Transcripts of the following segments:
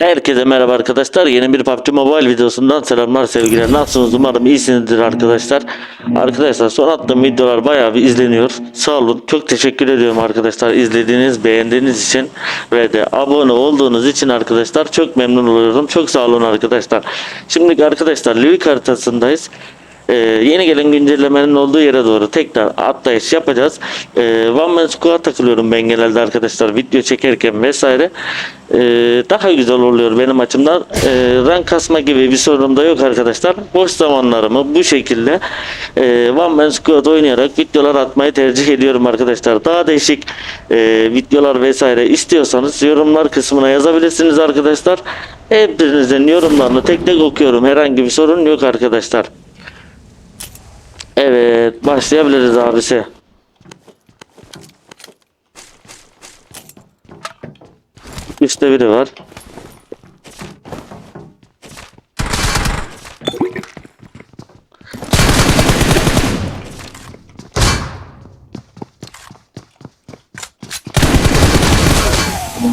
Herkese merhaba arkadaşlar. Yeni bir PUBG Mobile videosundan selamlar sevgiler. Nasılsınız? Umarım iyisinizdir arkadaşlar. Arkadaşlar son attığım videolar bayağı bir izleniyor. Sağ olun. Çok teşekkür ediyorum arkadaşlar. izlediğiniz, beğendiğiniz için ve de abone olduğunuz için arkadaşlar çok memnun oluyorum. Çok sağ olun arkadaşlar. Şimdi arkadaşlar Livik haritasındayız. Ee, yeni gelen güncellemenin olduğu yere doğru tekrar atlayış yapacağız. Ee, One Man Squad'a takılıyorum ben genelde arkadaşlar video çekerken vesaire. Ee, daha güzel oluyor benim açımdan. Ee, rank kasma gibi bir sorunum da yok arkadaşlar. Boş zamanlarımı bu şekilde e, One Man Squad oynayarak videolar atmayı tercih ediyorum arkadaşlar. Daha değişik e, videolar vesaire istiyorsanız yorumlar kısmına yazabilirsiniz arkadaşlar. Hepinizin yorumlarını tek tek okuyorum. Herhangi bir sorun yok arkadaşlar. Evet başlayabiliriz abisi. Üstte biri var.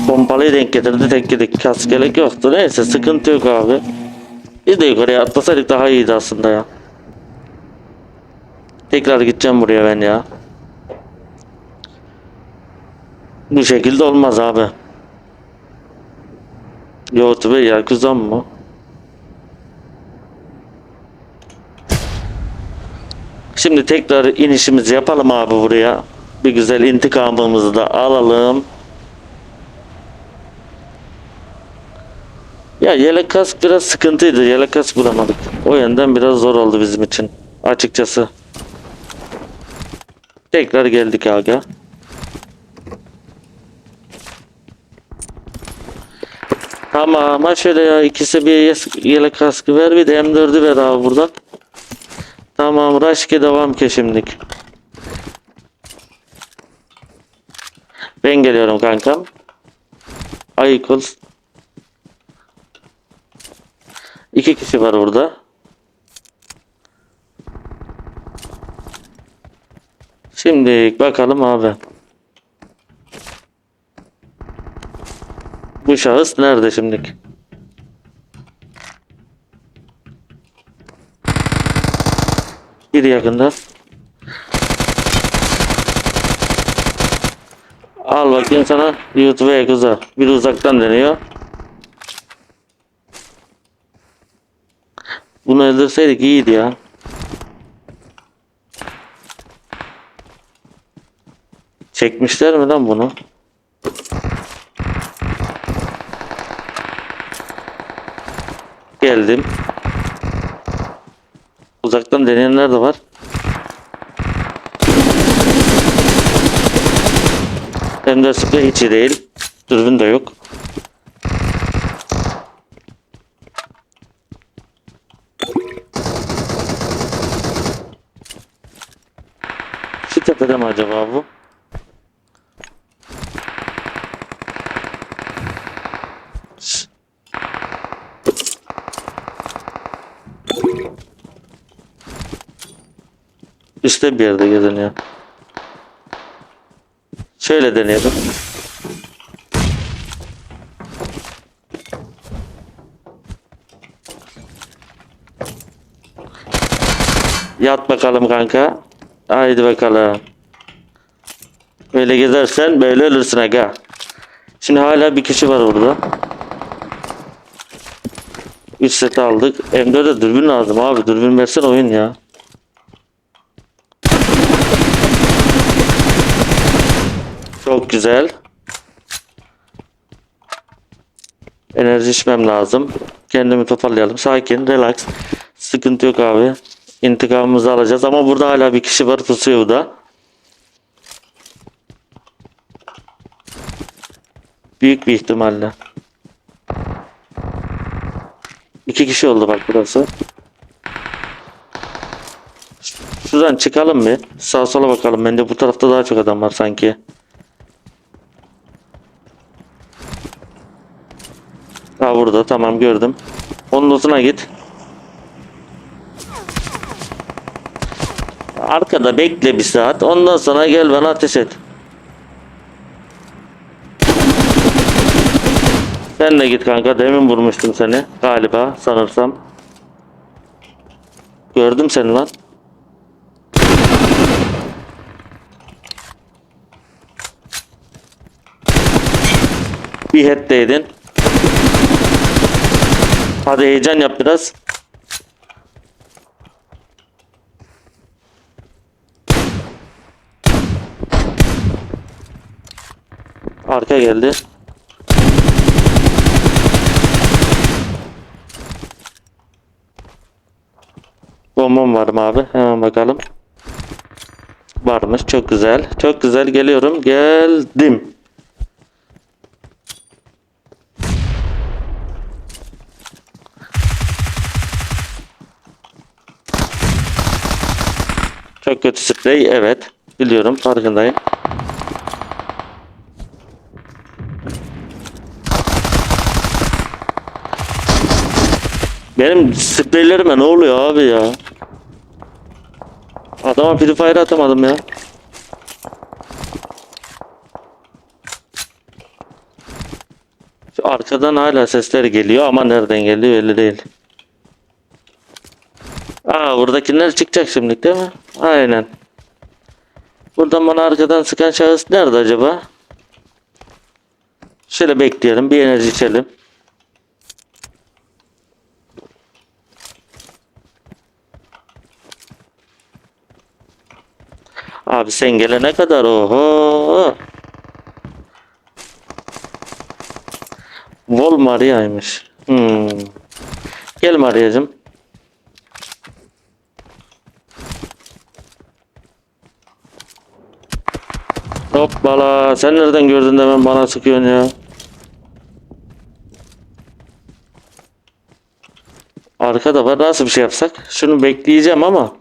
Pompalıyı denk getirdi denk yedik. Kaskelek yoktu. Neyse sıkıntı yok abi. Biz de yukarıya atlasaydık daha iyiydi aslında ya. Tekrar gideceğim buraya ben ya. Bu şekilde olmaz abi. YouTube Yakuza mı? Şimdi tekrar inişimizi yapalım abi buraya. Bir güzel intikamımızı da alalım. Ya yelek kask biraz sıkıntıydı. Yelek kask bulamadık. O yönden biraz zor oldu bizim için. Açıkçası. Tekrar geldik aga. Tamam şöyle ya ikisi bir yelek kaskı ver bir de M4'ü ver abi burada. Tamam Raşke devam ki şimdilik. Ben geliyorum kankam. Ayıkıl. İki kişi var burada. Şimdi bakalım abi. Bu şahıs nerede şimdilik? Bir yakında. Al bakayım sana YouTube'a kıza. Bir uzaktan deniyor. Bunu öldürseydik iyiydi ya. Çekmişler mi lan bunu? Geldim. Uzaktan deneyenler de var. Hem de hiç iyi değil. Dürbün de yok. Şu tepede mi acaba bu? Üstte bir yerde geziniyor. Şöyle deneyelim. Yat bakalım kanka. Haydi bakalım. Böyle gezersen böyle ölürsün aga. Şimdi hala bir kişi var orada. 3 set aldık. M4'e dürbün lazım abi. Dürbün versen oyun ya. Çok güzel. Enerji içmem lazım. Kendimi toparlayalım. Sakin, relax. Sıkıntı yok abi. İntikamımızı alacağız ama burada hala bir kişi var pusuyor da. Büyük bir ihtimalle. İki kişi oldu bak burası. Şuradan çıkalım mı? Sağa sola bakalım. Bence bu tarafta daha çok adam var sanki. Ha burada tamam gördüm. Onun uzuna git. Arkada bekle bir saat. Ondan sonra gel bana ateş et. Sen de git kanka. Demin vurmuştum seni. Galiba sanırsam. Gördüm seni lan. Bir head'deydin. Hadi heyecan yap biraz. Arka geldi. Bombam var mı abi? Hemen bakalım. Varmış. Çok güzel. Çok güzel. Geliyorum. Geldim. Çok kötü sprey. Evet. Biliyorum. Farkındayım. Benim spreylerime ne oluyor abi ya? Adama Free Fire atamadım ya. Şu arkadan hala sesler geliyor ama nereden geliyor belli değil. Aa buradakiler çıkacak şimdi değil mi? Aynen. Buradan bana arkadan sıkan şahıs nerede acaba? Şöyle bekleyelim bir enerji içelim. Abi sen gelene kadar oho. Vol Maria'ymış. Hmm. Gel Maria'cığım. Hoppala sen nereden gördün de hemen bana sıkıyorsun ya. Arkada var nasıl bir şey yapsak? Şunu bekleyeceğim ama.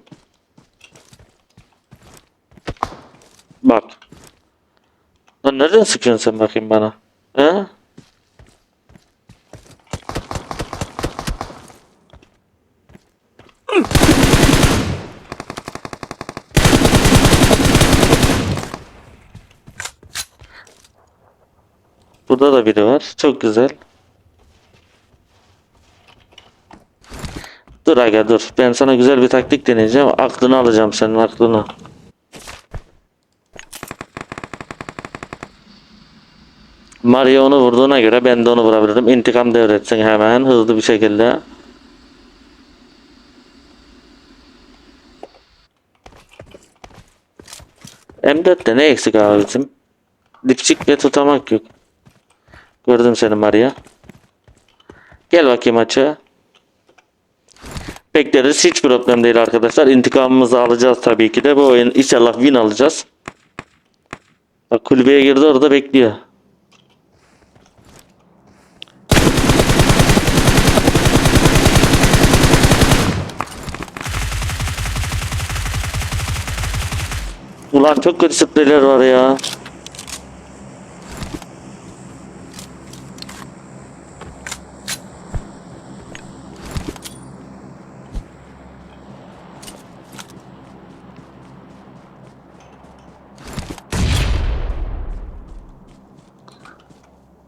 Bak. Lan nereden sıkıyorsun sen bakayım bana? He? Burada da biri var. Çok güzel. Dur aga dur. Ben sana güzel bir taktik deneyeceğim. Aklını alacağım senin aklını. Mario onu vurduğuna göre ben de onu vurabilirim. İntikam devretsin hemen hızlı bir şekilde. M4'te ne eksik abi bizim? Dipçik ve tutamak yok. Gördüm seni Maria. Gel bakayım açığa. Bekleriz hiç problem değil arkadaşlar. İntikamımızı alacağız tabii ki de. Bu oyun inşallah win alacağız. Bak kulübeye girdi orada bekliyor. Ulan çok kötü spreyler var ya.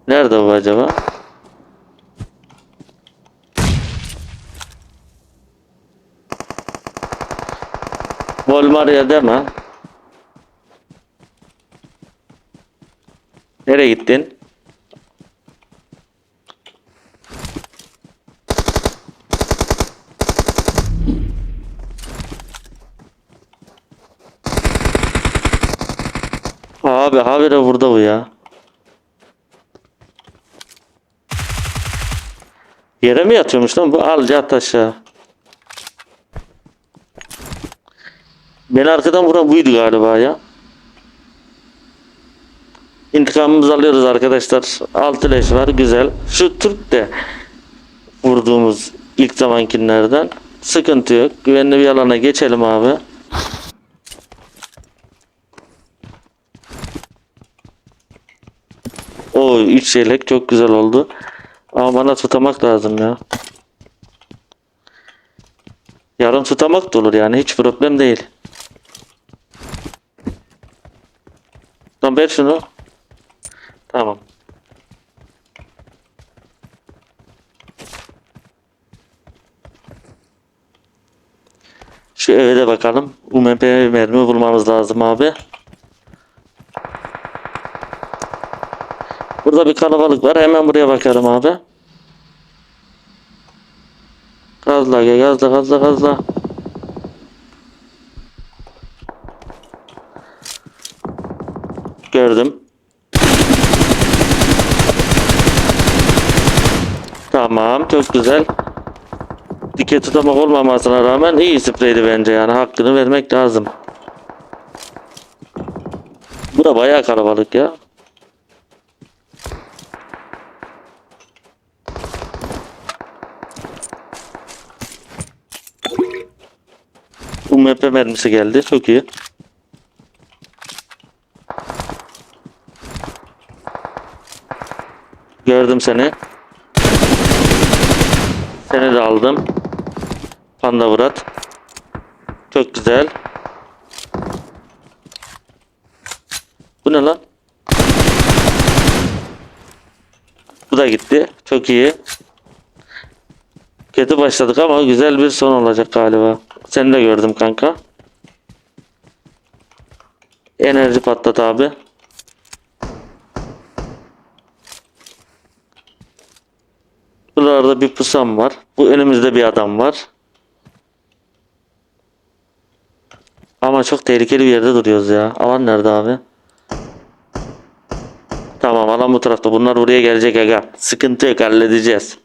Nerede bu acaba? Volmaria deme. Nereye gittin? Abi habire burada bu ya. Yere mi yatıyormuş lan bu? Al yat aşağı. Beni arkadan vuran buydu galiba ya. İntikamımızı alıyoruz arkadaşlar. Altı leş var güzel. Şu Türk de vurduğumuz ilk zamankilerden. Sıkıntı yok. Güvenli bir alana geçelim abi. O üç yelek çok güzel oldu. Ama bana tutamak lazım ya. Yarın tutamak da olur yani hiç problem değil. Tamam ver şunu. Tamam. Şu eve de bakalım. UMP mermi bulmamız lazım abi. Burada bir kalabalık var. Hemen buraya bakarım abi. Gazla gel gazla gazla gazla. Gördüm. Tamam çok güzel. Dike tutamak olmamasına rağmen iyi spreydi bence yani hakkını vermek lazım. Bu da bayağı kalabalık ya. UMP mermisi geldi. Çok iyi. Gördüm seni. Seni de aldım. Panda Murat. Çok güzel. Bu ne lan? Bu da gitti. Çok iyi. Kötü başladık ama güzel bir son olacak galiba. Seni de gördüm kanka. Enerji patlat abi. Buralarda bir pusam var. Bu önümüzde bir adam var. Ama çok tehlikeli bir yerde duruyoruz ya. Alan nerede abi? Tamam alan bu tarafta. Bunlar buraya gelecek aga. Sıkıntı yok halledeceğiz.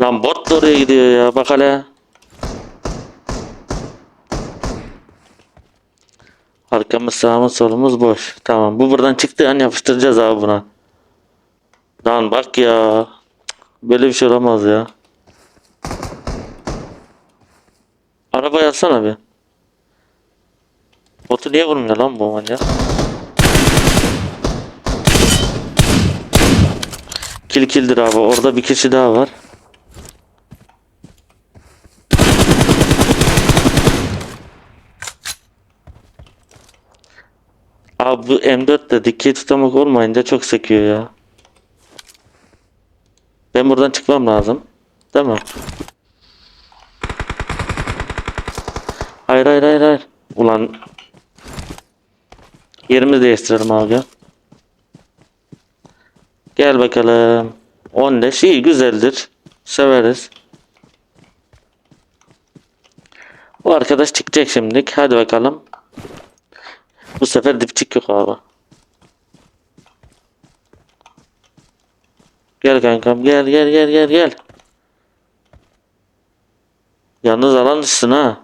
Lan bot da oraya gidiyor ya. Bak hele. Arkamız sağımız solumuz boş. Tamam bu buradan çıktığı an yapıştıracağız abi buna. Lan bak ya. Böyle bir şey olamaz ya. Araba yazsana bir. Botu niye vurmuyor lan bu manyak? Kill killdir abi. Orada bir kişi daha var. Abi bu M4 de dikey tutamak olmayınca çok sekiyor ya. Ben buradan çıkmam lazım. Değil mi? Hayır hayır hayır hayır. Ulan. Yerimizi değiştirelim abi. Gel, gel bakalım. 10 leş iyi güzeldir. Severiz. Bu arkadaş çıkacak şimdilik. Hadi bakalım. Sefer dipçik yok abi. Gel kankam gel gel gel gel gel. Yalnız alan dışısın ha.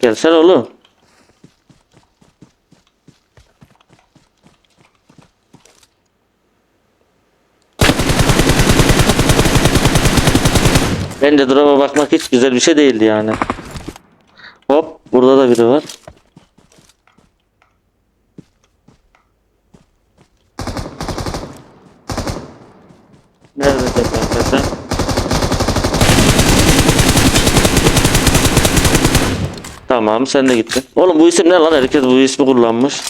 Gelsene oğlum. Bence drop'a bakmak hiç güzel bir şey değildi yani. Burada da biri var. Nerede sen? Tamam sen de gittin. Oğlum bu isim ne lan? Herkes bu ismi kullanmış.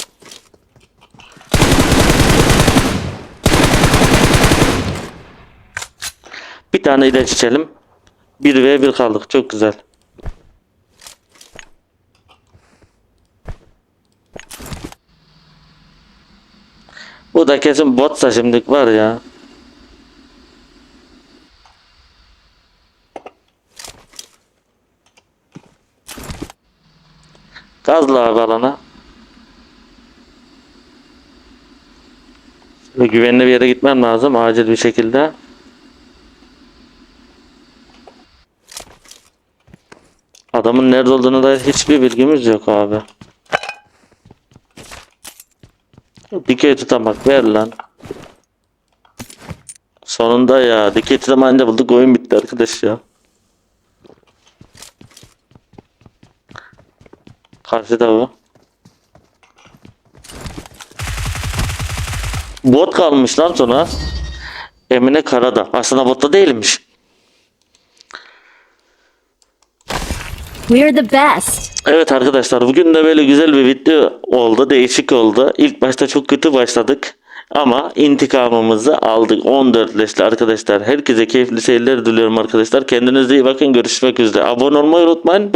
Bir tane ilaç içelim. 1 ve 1 kaldık. Çok güzel. Bu da kesin botsa şimdilik var ya. Gazla abi alana. Şöyle güvenli bir yere gitmem lazım acil bir şekilde. Adamın nerede olduğunu dair hiçbir bilgimiz yok abi. Dikey tutamak ver lan. Sonunda ya dikey tutamayınca bulduk oyun bitti arkadaş ya. Karşıda bu. Bot kalmış lan sonra. Emine Karada. Aslında botta değilmiş. We're the best. Evet arkadaşlar bugün de böyle güzel bir video oldu. Değişik oldu. İlk başta çok kötü başladık. Ama intikamımızı aldık 14 leşli arkadaşlar. Herkese keyifli seyirler diliyorum arkadaşlar. Kendinize iyi bakın. Görüşmek üzere. Abone olmayı unutmayın.